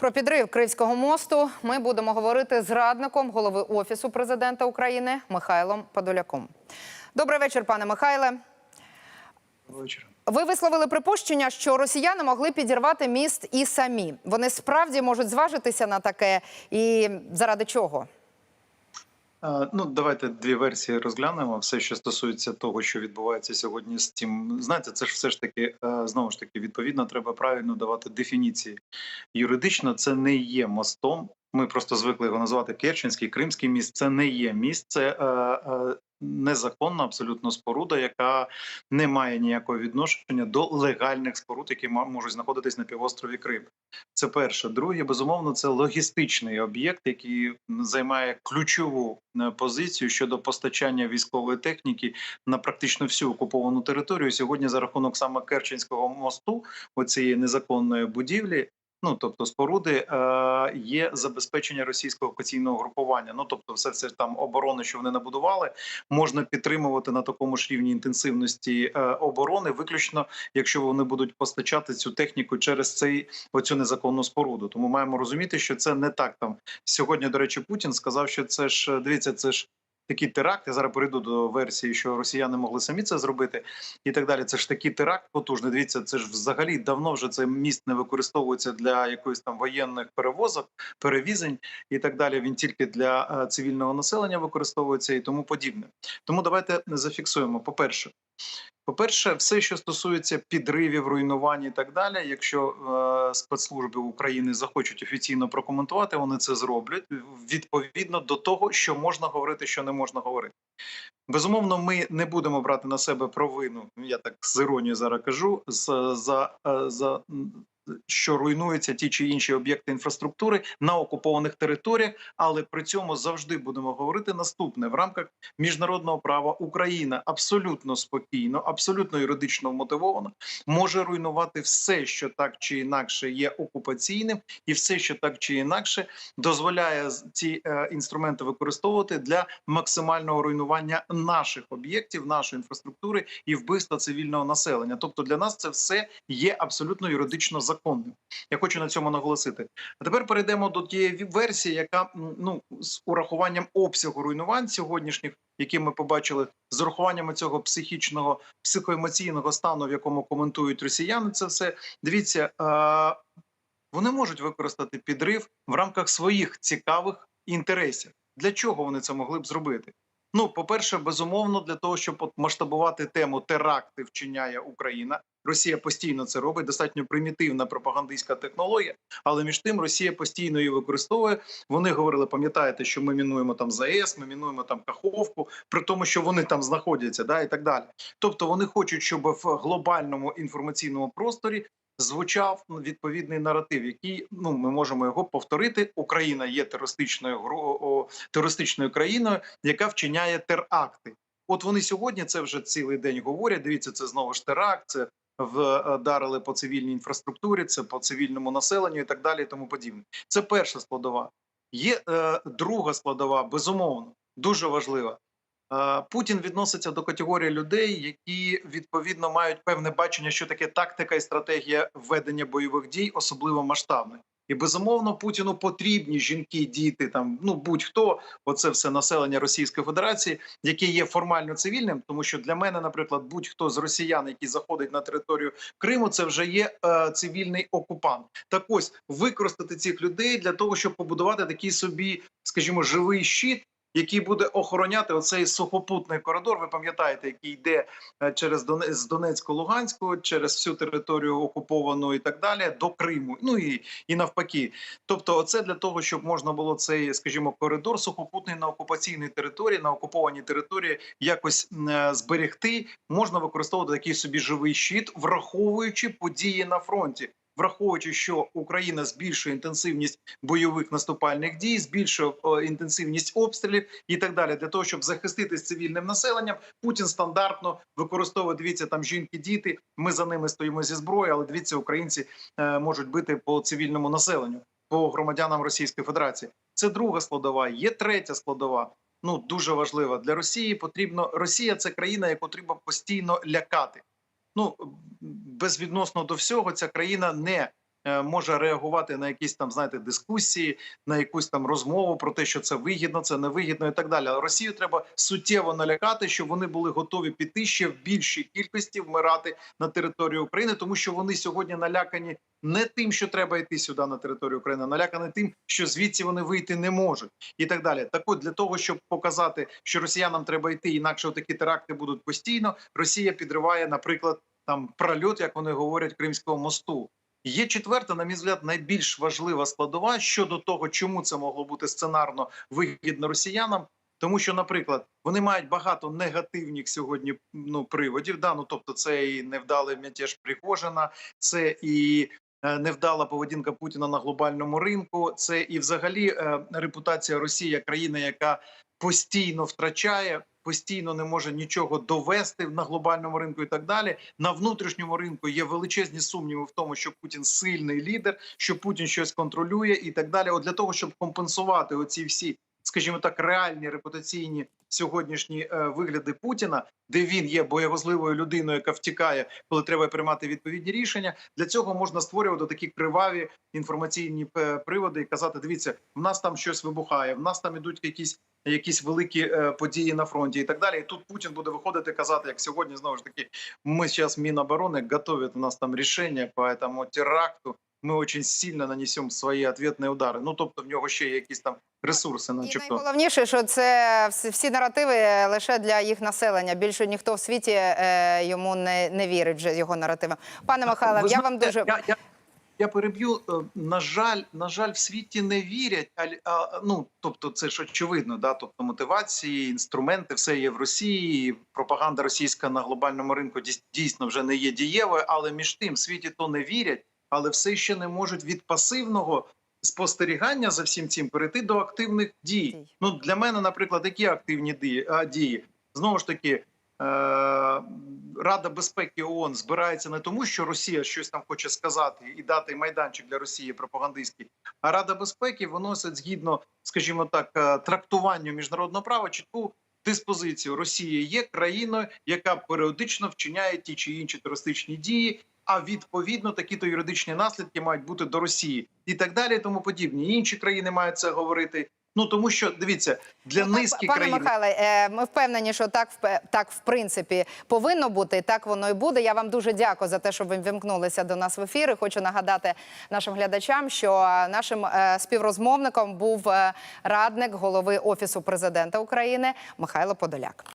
Про підрив Кривського мосту ми будемо говорити з радником голови офісу президента України Михайлом Подоляком. Добрий вечір, пане Михайле. Вечір. Ви висловили припущення, що росіяни могли підірвати міст і самі. Вони справді можуть зважитися на таке, і заради чого? Е, Ну, давайте дві версії розглянемо. Все, що стосується того, що відбувається сьогодні з тим, знаєте, це ж все ж таки е, знову ж таки відповідно треба правильно давати дефініції. Юридично це не є мостом. Ми просто звикли його називати Керченський, Кримський міст. Це не є міст, це е, е, незаконна абсолютно споруда, яка не має ніякого відношення до легальних споруд, які можуть знаходитись на півострові Крим. Це перше. Друге, безумовно, це логістичний об'єкт, який займає ключову е, позицію щодо постачання військової техніки на практично всю окуповану територію. Сьогодні за рахунок саме Керченського мосту, оцієї незаконної будівлі. Ну, тобто споруди е, є забезпечення російського окупаційного групування. Ну тобто, все це там оборони, що вони набудували, можна підтримувати на такому ж рівні інтенсивності е, оборони, виключно якщо вони будуть постачати цю техніку через цей оцю незаконну споруду. Тому маємо розуміти, що це не так. Там сьогодні, до речі, Путін сказав, що це ж дивіться, це ж. Такий теракт, я зараз перейду до версії, що росіяни могли самі це зробити, і так далі. Це ж такий теракт потужний. Дивіться, це ж взагалі давно вже цей міст не використовується для якоїсь там воєнних перевозок, перевізень і так далі. Він тільки для е, цивільного населення використовується і тому подібне. Тому давайте зафіксуємо. По перше, по-перше, все, що стосується підривів, руйнувань і так далі. Якщо е, спецслужби України захочуть офіційно прокоментувати, вони це зроблять відповідно до того, що можна говорити, що не можна говорити. Безумовно, ми не будемо брати на себе провину. Я так з іронією зараз кажу за за, е, за м, що руйнуються ті чи інші об'єкти інфраструктури на окупованих територіях, але при цьому завжди будемо говорити наступне в рамках міжнародного права Україна абсолютно спокійно, абсолютно юридично вмотивовано може руйнувати все, що так чи інакше є окупаційним, і все, що так чи інакше дозволяє ці е, інструменти використовувати для максимального руйнування наших об'єктів, нашої інфраструктури і вбивства цивільного населення. Тобто для нас це все є абсолютно юридично законним. Я хочу на цьому наголосити. А тепер перейдемо до тієї версії, яка ну з урахуванням обсягу руйнувань сьогоднішніх, які ми побачили, з урахуванням цього психічного психоемоційного стану, в якому коментують росіяни, це все дивіться. Вони можуть використати підрив в рамках своїх цікавих інтересів. Для чого вони це могли б зробити? Ну, по-перше, безумовно, для того, щоб от масштабувати тему теракти вчиняє Україна. Росія постійно це робить, достатньо примітивна пропагандистська технологія, але між тим Росія постійно її використовує. Вони говорили, пам'ятаєте, що ми мінуємо там ЗАЕС, ми мінуємо там Каховку, при тому, що вони там знаходяться, да і так далі. Тобто вони хочуть, щоб в глобальному інформаційному просторі звучав ну, відповідний наратив, який ну ми можемо його повторити. Україна є терористичною терористичною країною, яка вчиняє теракти. От вони сьогодні це вже цілий день говорять. Дивіться, це знову ж теракт. Це вдарили по цивільній інфраструктурі, це по цивільному населенню і так далі. І тому подібне. Це перша складова. Є е, друга складова, безумовно, дуже важлива. Е, Путін відноситься до категорії людей, які відповідно мають певне бачення, що таке тактика і стратегія ведення бойових дій, особливо масштабних. І безумовно Путіну потрібні жінки, діти, там ну будь-хто, оце все населення Російської Федерації, яке є формально цивільним, тому що для мене, наприклад, будь-хто з росіян, який заходить на територію Криму, це вже є е, цивільний окупант. Так ось використати цих людей для того, щоб побудувати такий собі, скажімо, живий щит. Який буде охороняти оцей сухопутний коридор? Ви пам'ятаєте, який йде е, через Доне- з Донецько-Луганського, через всю територію окуповану і так далі до Криму. Ну і, і навпаки. Тобто, оце для того, щоб можна було цей, скажімо, коридор сухопутний на окупаційній території, на окупованій території якось е, зберегти, можна використовувати такий собі живий щит, враховуючи події на фронті. Враховуючи, що Україна збільшує інтенсивність бойових наступальних дій, збільшує е, інтенсивність обстрілів і так далі, для того, щоб захиститись цивільним населенням, Путін стандартно використовує. Дивіться, там жінки, діти. Ми за ними стоїмо зі зброєю, але дивіться, українці е, можуть бити по цивільному населенню, по громадянам Російської Федерації. Це друга складова. Є третя складова. Ну дуже важлива для Росії. Потрібно Росія це країна, яку треба постійно лякати. Ну безвідносно до всього, ця країна не може реагувати на якісь там знаєте дискусії, на якусь там розмову про те, що це вигідно, це невигідно і так далі. Росію треба суттєво налякати, щоб вони були готові піти ще в більшій кількості вмирати на території України, тому що вони сьогодні налякані не тим, що треба йти сюди на територію України, а налякані тим, що звідси вони вийти не можуть, і так далі. Так от для того, щоб показати, що росіянам треба йти, інакше такі теракти будуть постійно. Росія підриває, наприклад, там прольот, як вони говорять, Кримського мосту. Є четверта, на мій взгляд, найбільш важлива складова щодо того, чому це могло бути сценарно вигідно росіянам. Тому що, наприклад, вони мають багато негативних сьогодні ну приводів. Да? Ну, тобто, це і невдалий мятеж Пригожина, це і е, невдала поведінка Путіна на глобальному ринку. Це і, взагалі, е, репутація Росії як країни, яка постійно втрачає, постійно не може нічого довести на глобальному ринку і так далі. На внутрішньому ринку є величезні сумніви в тому, що Путін сильний лідер, що Путін щось контролює і так далі. От для того, щоб компенсувати оці всі, скажімо так, реальні репутаційні сьогоднішні е, вигляди Путіна, де він є боєгозливою людиною, яка втікає, коли треба приймати відповідні рішення. Для цього можна створювати такі криваві інформаційні е, приводи і казати: дивіться, в нас там щось вибухає, в нас там ідуть якісь. Якісь великі е, події на фронті і так далі. І тут Путін буде виходити казати, як сьогодні знову ж таки, ми зараз Міноборони готують у нас там рішення по этому теракту. Ми дуже сильно нанесемо свої відповідні удари. Ну тобто в нього ще є якісь там ресурси, І начебто. найголовніше, що це всі, наративи лише для їх населення. Більше ніхто в світі е, йому не, не вірить вже його наративам. Пане Михайле, Ви я вам дуже я, я, я переб'ю. Е, На жаль, на жаль, в світі не вірять. А, а, ну тобто, це ж очевидно. Да? Тобто мотивації, інструменти, все є в Росії. Пропаганда російська на глобальному ринку дійс- дійсно вже не є дієвою, але між тим в світі то не вірять, але все ще не можуть від пасивного. Спостерігання за всім цим перейти до активних дій. Ну для мене, наприклад, які активні дії? Дії? Знову ж таки, е, Рада безпеки ООН збирається не тому, що Росія щось там хоче сказати і дати майданчик для Росії пропагандистський, а Рада безпеки виносить згідно, скажімо так, е, трактуванню міжнародного права чітку диспозицію. Росія є країною, яка періодично вчиняє ті чи інші терористичні дії. А відповідно такі то юридичні наслідки мають бути до Росії і так далі, і тому подібні. Інші країни мають це говорити. Ну тому що дивіться для Ну, низки пане країн. Михайле, е, ми впевнені, що так в так в принципі повинно бути, і так воно і буде. Я вам дуже дякую за те, що ви вімкнулися до нас в ефір. І Хочу нагадати нашим глядачам, що нашим е, співрозмовником був е, радник голови офісу президента України Михайло Подоляк.